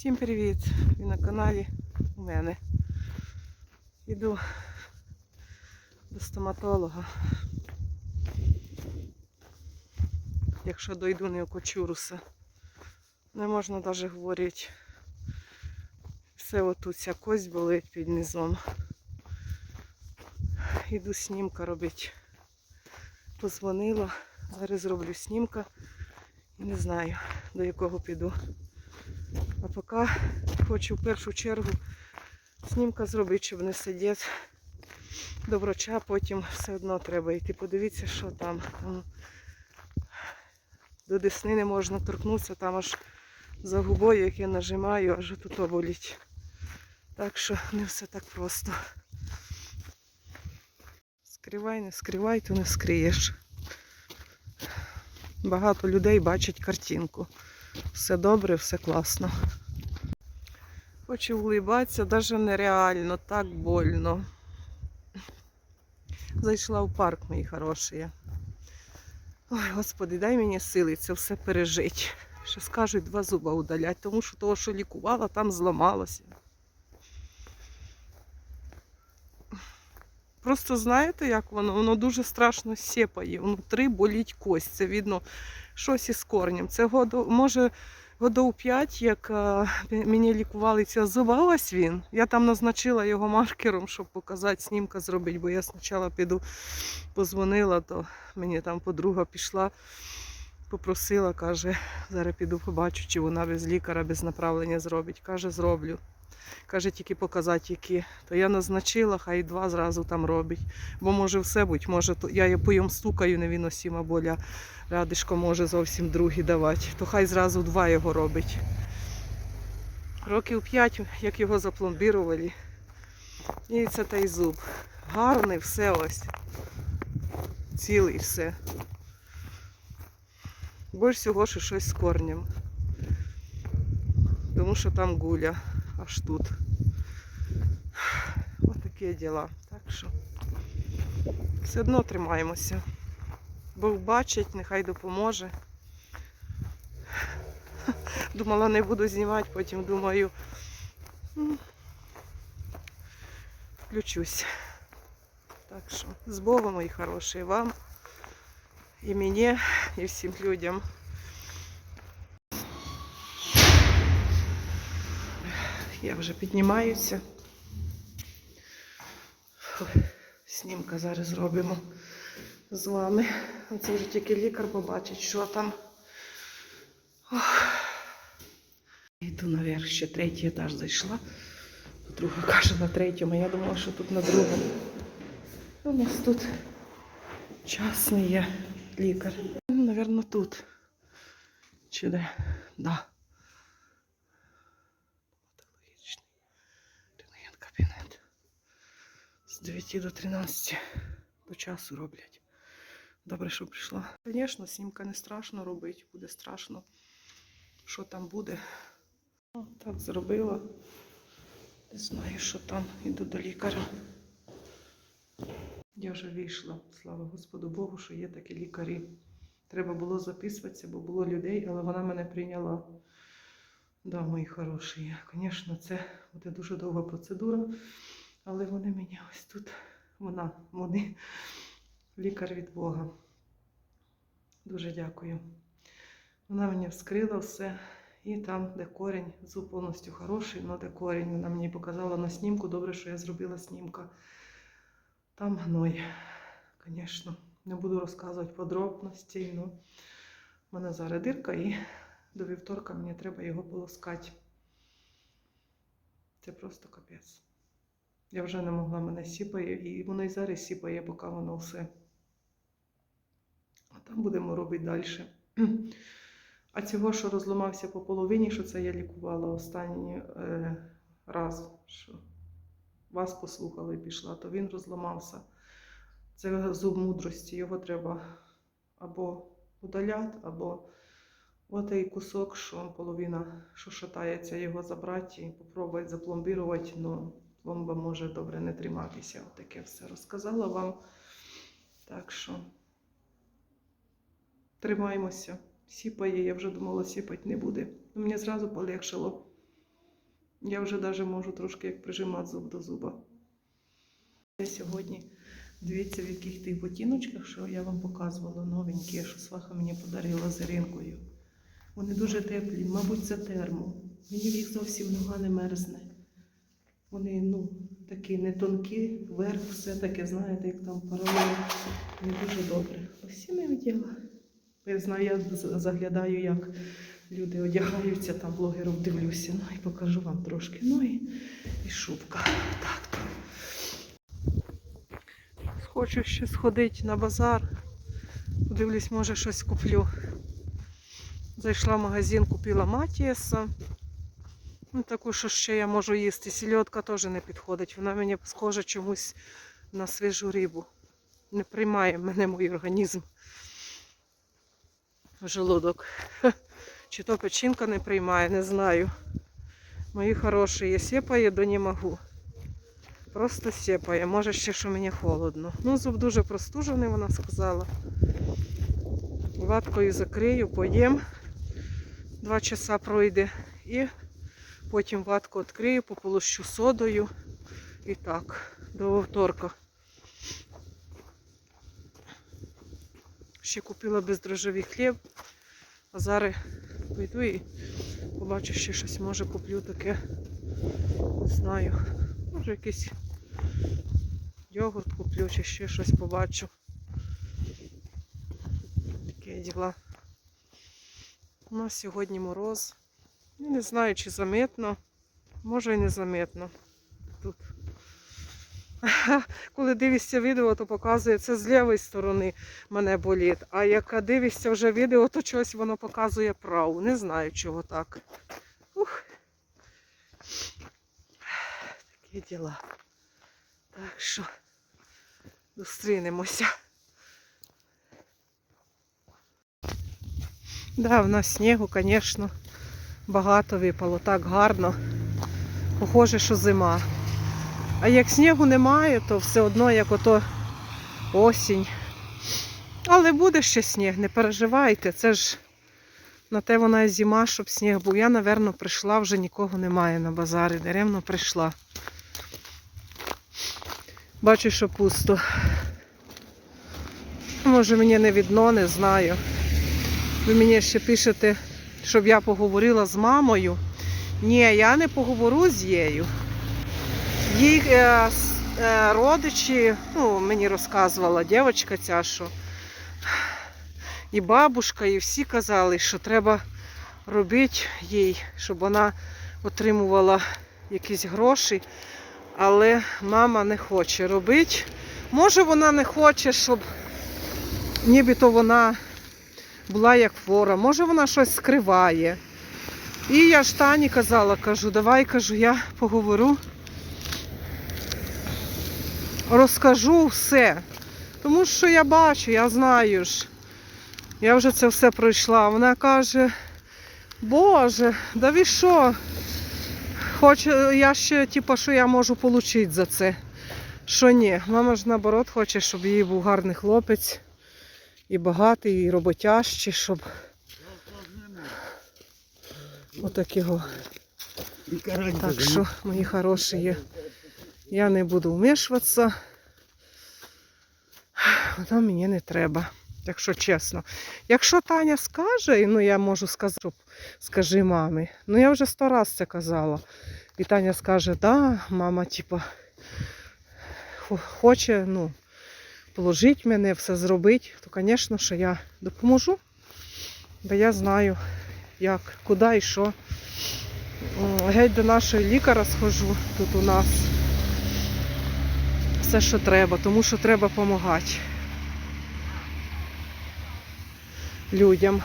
Всім привіт! Ви на каналі у мене. Іду до стоматолога. Якщо дойду не окочуруся. Не можна навіть говорити. Все отут ця кость болить під низом. Іду снімка робити. Позвонила. Зараз зроблю снімка. І не знаю, до якого піду. А поки хочу в першу чергу снімка зробити, щоб не сидіти до врача, потім все одно треба йти. Подивіться, що там. Там До десни не можна торкнутися, там аж за губою, як я нажимаю, аж тут болить. Так що не все так просто. Скривай, не скривай, то не скриєш. Багато людей бачать картинку. Все добре, все класно. Хочу улибатися, навіть нереально, так больно. Зайшла в парк, мої хороші. Ой, господи, дай мені сили це все пережити. Ще скажуть два зуба удалять, тому що того, що лікувала, там зламалося. Просто знаєте, як воно? Воно дуже страшно сіпає. Внутри боліть кость. Це видно щось із корнем. Це году, може годов 5, як мені лікували ця зуба, він. Я там назначила його маркером, щоб показати, снімка зробити, бо я спочатку піду, позвонила, то мені там подруга пішла, попросила, каже, зараз піду побачу, чи вона без лікаря, без направлення зробить. Каже, зроблю. Каже, тільки показати, які. То я назначила, хай два зразу там робить. Бо може все бути, може то я по йому стукаю невиносима боля. Радишко може зовсім другі давати. То хай зразу два його робить. Років п'ять, як його запломбірували. І це той зуб. Гарний все ось. Цілий все. Більш всього, що щось з корнем. Тому що там гуля аж тут. Ось такі діла. Так що все одно тримаємося. Бог бачить, нехай допоможе. Думала, не буду знімати, потім думаю, включусь. Так що з Богом, мої хороші, вам, і мені, і всім людям. Я вже піднімаюся. Снімка зараз зробимо з вами. Оце вже тільки лікар побачить, що там. Ох. Йду наверх, ще третій етаж зайшла. Подруга каже на третьому, я думала, що тут на другому. У нас тут частний є лікар. Навірно, тут. Чи де? Да. З 9 до 13 до часу роблять. Добре, що прийшла. Звісно, снімка не страшно робити, буде страшно, що там буде. Ну, Так зробила. Не знаю, що там. Іду до лікаря. Я вже вийшла, слава Господу Богу, що є такі лікарі. Треба було записуватися, бо було людей, але вона мене прийняла. Да, мої хороші. Звісно, це буде дуже довга процедура, але вони мені ось тут, вона, вони, лікар від Бога. Дуже дякую. Вона мені вскрила все. І там, де корінь, зуб повністю хороший, але де корінь. Вона мені показала на снімку. Добре, що я зробила снімка. Там гной. Звісно, не буду розказувати подробності. Ну, в мене зараз дирка і до вівторка мені треба його полоскати. Це просто капець. Я вже не могла мене сіпає, і воно і зараз сіпає, поки воно все. А там будемо робити далі. А цього, що розламався по половині, що це я лікувала останній е, раз, що вас послухала і пішла, то він розламався. Це зуб мудрості, його треба або удаляти, або отей кусок, що половина, що шатається, його забрати і спробувати запломбірувати, але пломба може добре не триматися. Отаке все розказала вам. Так що тримаємося. Сіпає, я вже думала, сіпати не буде. Ну, Мені зразу полегшило. Я вже навіть можу трошки як прижимати зуб до зуба. Я сьогодні, дивіться, в яких тих ботиночках, що я вам показувала, новенькі, що сваха мені подарила з Іринкою. Вони дуже теплі, мабуть, це термо. Мені в їх зовсім нога не мерзне. Вони, ну, такі не тонкі, верх все таке, знаєте, як там паралельно. Не дуже добре. Не одягла. Я знаю, я заглядаю, як люди одягаються, там блогерів дивлюся. Ну і покажу вам трошки. Ну і, і шубка. Так то. Хочу ще сходити на базар. Подивлюсь, може щось куплю. Зайшла в магазин, купила матієса. Ну, таку, що ще я можу їсти. Сільотка теж не підходить. Вона мені схожа чомусь на свіжу рибу. Не приймає мене мій організм. Желудок. Чи то печінка не приймає, не знаю. Мої хороші, я сіпає, до не можу. Просто сіпає. Може ще, що мені холодно. Ну, зуб дуже простужений, вона сказала. Ваткою закрию, поїм. Два часа пройде. І потім ватку відкрию, пополощу содою. І так, до вівторка. Ще купила бездрожжевий хліб. А зараз пойду і побачу ще щось, може куплю таке. Не знаю. Може якийсь йогурт куплю чи ще щось побачу. Такі діла. У нас сьогодні мороз. Не знаю, чи заметно. Може і не заметно. Тут. Коли дивишся відео, то показує це з лівої сторони мене болить. А як дивишся вже відео, то щось воно показує праву. Не знаю, чого так. Ух. Такі діла. Так що зустрінемося. Да, в нас снігу, звісно, багато випало, так гарно. Похоже, що зима. А як снігу немає, то все одно як ото осінь. Але буде ще сніг, не переживайте. Це ж на те вона і зима, щоб сніг був. Я, напевно, прийшла, вже нікого немає на базарі. Даремно прийшла. Бачу, що пусто. Може мені не видно, не знаю. Ви мені ще пишете, щоб я поговорила з мамою. Ні, я не поговорю з нею. Їх е, е, родичі, ну, мені розказувала дівчинка ця, що і бабушка, і всі казали, що треба робити їй, щоб вона отримувала якісь гроші, але мама не хоче робити. Може, вона не хоче, щоб нібито вона була як хвора, може вона щось скриває. І я ж Тані казала, кажу, давай кажу, я поговорю розкажу все. Тому що я бачу, я знаю ж. Я вже це все пройшла. Вона каже, Боже, да ви що? Хоч е, я ще, типу, що я можу отримати за це. Що ні, мама ж наоборот хоче, щоб їй був гарний хлопець, і багатий, і роботящий, щоб отакого. Так що, мої хороші, я не буду вмішуватися. Воно мені не треба, якщо чесно. Якщо Таня скаже, ну я можу сказати, щоб скажи мамі. Ну я вже сто раз це казала. І Таня скаже, да, мама, типа, хоче, ну, положити мене, все зробити, то, звісно, що я допоможу. Бо я знаю, як, куди і що. Геть до нашої лікаря схожу тут у нас. Все, що треба, тому що треба допомагати людям.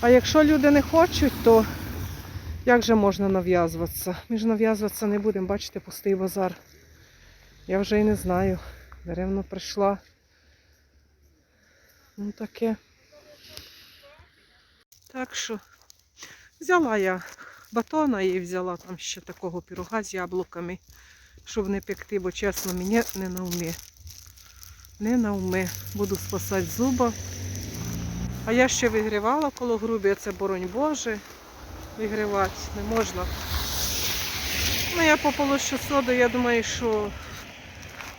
А якщо люди не хочуть, то як же можна нав'язуватися? Ми ж нав'язуватися не будемо, бачите, пустий базар. Я вже і не знаю. Даремно прийшла. Ну таке. Так що взяла я батона і взяла там ще такого пірога з яблуками, щоб не пекти, бо чесно, мені не на умі. Не на умі. Буду спасати зуба. А я ще вигрівала коло грубі, це боронь Боже. Вигрівати не можна. Ну, я пополощу соду, я думаю, що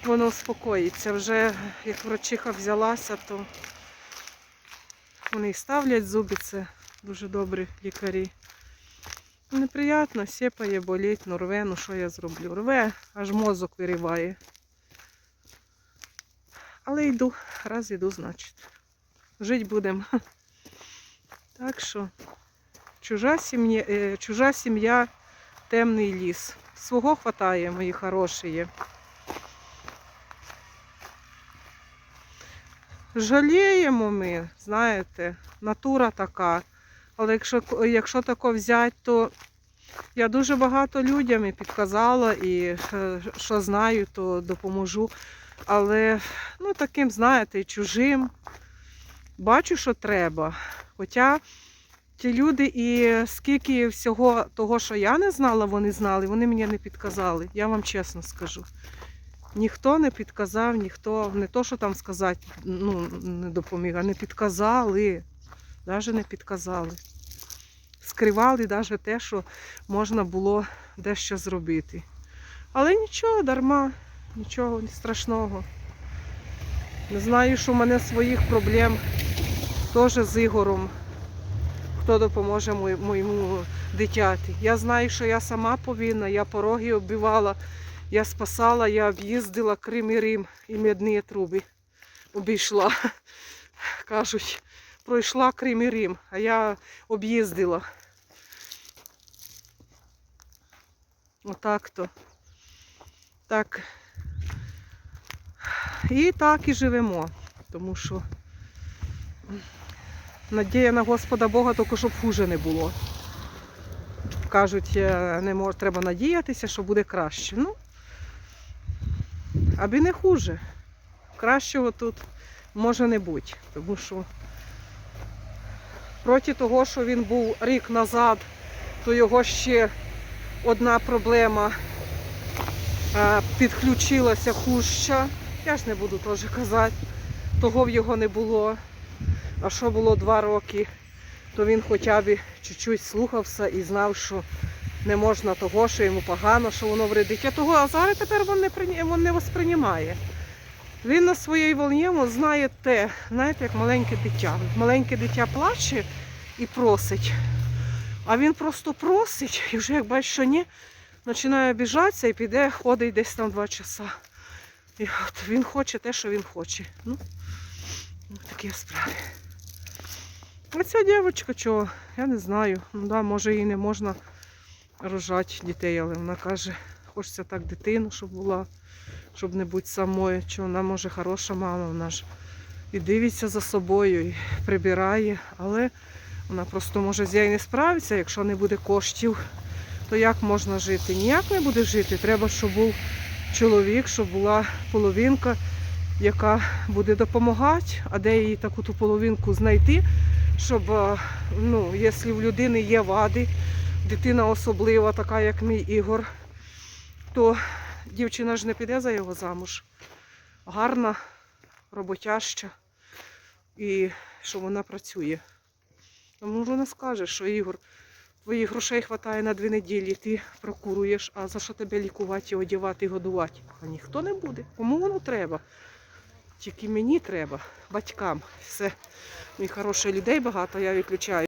воно успокоїться. Вже як врачиха взялася, то вони ставлять зуби, це дуже добрі лікарі. Неприятно, сіпає, болить, ну рве, ну що я зроблю? Рве, аж мозок вириває. Але йду, раз йду, значить. Жити будемо. Так що чужа сім'я, е, чужа сім'я темний ліс. Свого хватає, мої хороші. Жаліємо ми, знаєте, натура така. Але якщо, якщо тако взяти, то я дуже багато людям і підказала і е, що знаю, то допоможу. Але ну, таким, знаєте, чужим. Бачу, що треба. Хоча ті люди і скільки всього того, що я не знала, вони знали, вони мені не підказали. Я вам чесно скажу. Ніхто не підказав, ніхто не то, що там сказати, ну, не допоміг, а не підказали. Навіть не підказали. Скривали навіть те, що можна було дещо зробити. Але нічого, дарма, нічого страшного. Не знаю, що в мене своїх проблем теж з Ігором. Хто допоможе моєму дитяті. Я знаю, що я сама повинна, я пороги оббивала, я спасала, я об'їздила Крим і Рим і медні труби обійшла. Кажуть, пройшла Крим і Рим, а я об'їздила. Отак то. Так. І так і живемо. Тому що надія на Господа Бога, тільки щоб хуже не було. Кажуть, е, не мож, треба надіятися, що буде краще. Ну, аби не хуже. Кращого тут може не бути. Тому що проти того, що він був рік назад, то його ще одна проблема е, підключилася хуща. Я ж не буду теж казати, того в його не було. А що було два роки, то він хоча б чуть-чуть слухався і знав, що не можна того, що йому погано, що воно вредить. А того, а зараз тепер він не, прийня- він не восприймає. Він на своїй волні знає те, знаєте, як маленьке дитя. Маленьке дитя плаче і просить. А він просто просить, і вже як бачить, що ні, починає обіжатися і піде, ходить десь там два часа. І от він хоче те, що він хоче. Ну, ну, такі справи. А ця дівчинка чого, я не знаю. Ну да, може їй не можна рожати дітей, але вона каже, хочеться так дитину, щоб була, щоб не бути самою. Що вона може хороша мама, вона ж і дивиться за собою, і прибирає, але вона просто може з нею не справиться, якщо не буде коштів, то як можна жити? Ніяк не буде жити. Треба, щоб був чоловік, щоб була половинка, яка буде допомагати, а де їй таку ту половинку знайти, щоб, ну, якщо в людини є вади, дитина особлива, така як мій Ігор, то дівчина ж не піде за його замуж. Гарна, роботяща і що вона працює. Тому вона скаже, що Ігор, твоїх грошей вистачає на дві неділі, ти прокуруєш, а за що тебе лікувати, одягати і годувати? А ніхто не буде. Кому воно треба? Тільки мені треба, батькам. Все. Мій хороших людей багато, я виключаю.